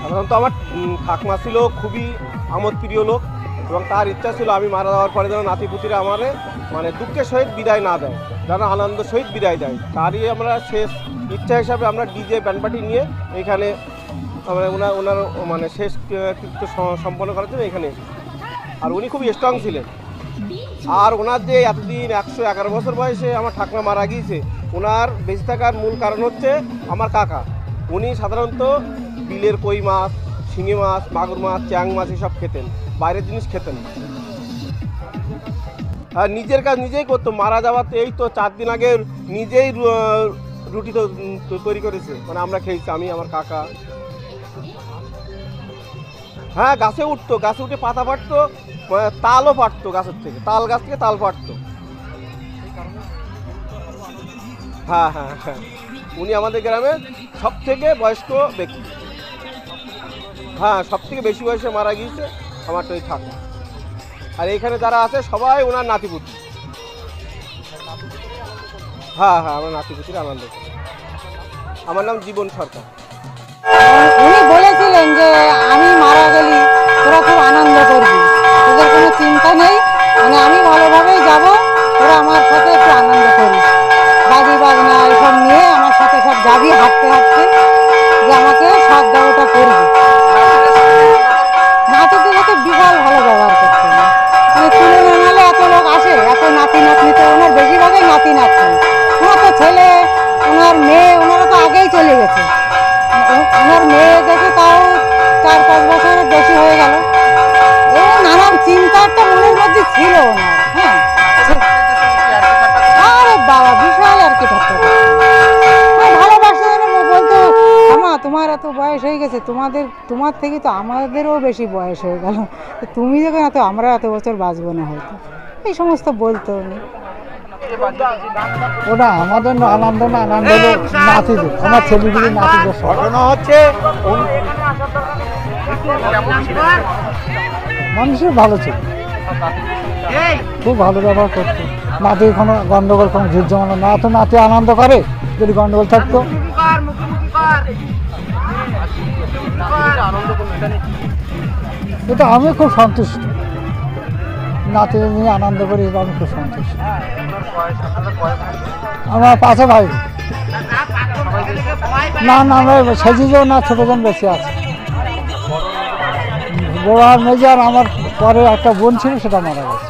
সাধারণত আমার ঠাকমা ছিল খুবই আমোদ প্রিয় লোক এবং তার ইচ্ছা ছিল আমি মারা যাওয়ার পরে যেন নাতিপুতিরা আমারে মানে দুঃখের সহিত বিদায় না দেয়, যেন আনন্দ সহিত বিদায় দেয়। তারই আমরা শেষ ইচ্ছা হিসাবে আমরা ডিজে ব্যান্ড পার্টি নিয়ে এখানে ওনার ওনার মানে শেষ কৃত্য সম্পন্ন করার জন্য এখানে আর উনি খুব স্ট্রং ছিলেন। আর ওনার যে এতদিন একশো এগারো বছর বয়সে আমার ঠাকমা মারা গিয়েছে, ওনার বেঁচে থাকার মূল কারণ হচ্ছে আমার কাকা। উনি সাধারণত বিলের কই মাছ শিঙি মাছ মাগুর মাছ চ্যাং মাছ এসব খেতেন। বাইরের জিনিস খেতেন না। আর নিজের কাজ নিজেই করতো। মারা যাওয়াতে এই তো চার দিন আগে নিজেই রুটি তো তৈরি করেছে। মানে আমরা খেয়েছি আমি আমার কাকা। হ্যাঁ গাছে উঠতো। গাছে উঠে পাতা পাড়তো আহ, তালও পাড়তো গাছের থেকে। তাল গাছ থেকে তাল পাড়তো হ্যাঁ হ্যাঁ হ্যাঁ। উনি আমাদের গ্রামের সব থেকে বয়স্ক ব্যক্তি। হ্যাঁ সব থেকে বেশি বয়সে মারা গিয়েছে আমার তো এই ঠাকুর। আর এখানে যারা আছে, সবাই ওনার নাতিপুতি। হ্যাঁ হ্যাঁ আমার নাতিপুতির আনন্দ। আমার নাম জীবন সরকার। এত বয়স হয়ে গেছে তোমাদের তোমার থেকে তো আমাদেরও বেশি বয়স হয়ে গেল। তুমি যখন এত আমরা এত বছর বাঁচবো না হয়তো। এই সমস্ত বলতো উনি ওটা আমাদের না আনন্দ না আনন্দ নাতিদের আমার ছেলেগুলি নাতিদের ঘটনা হচ্ছে মানুষের ভালো ছিল। খুব ভালো ব্যবহার করতো। নাতি কোনো গন্ডগোল কোনো ঝুট জমানো না। তো নাতি আনন্দ করে যদি গন্ডগোল থাকতো। এটা আমি খুব সন্তুষ্ট। নাতি নিয়ে আনন্দ করি আমি খুব সন্তুষ্ট। আমার পাশে ভাই। না না আমরা সেজিও না ছোটজন বেশি আছে। বড় আর মেজে আর আমার পরে একটা বোন ছিল, সেটা মারা গেছে।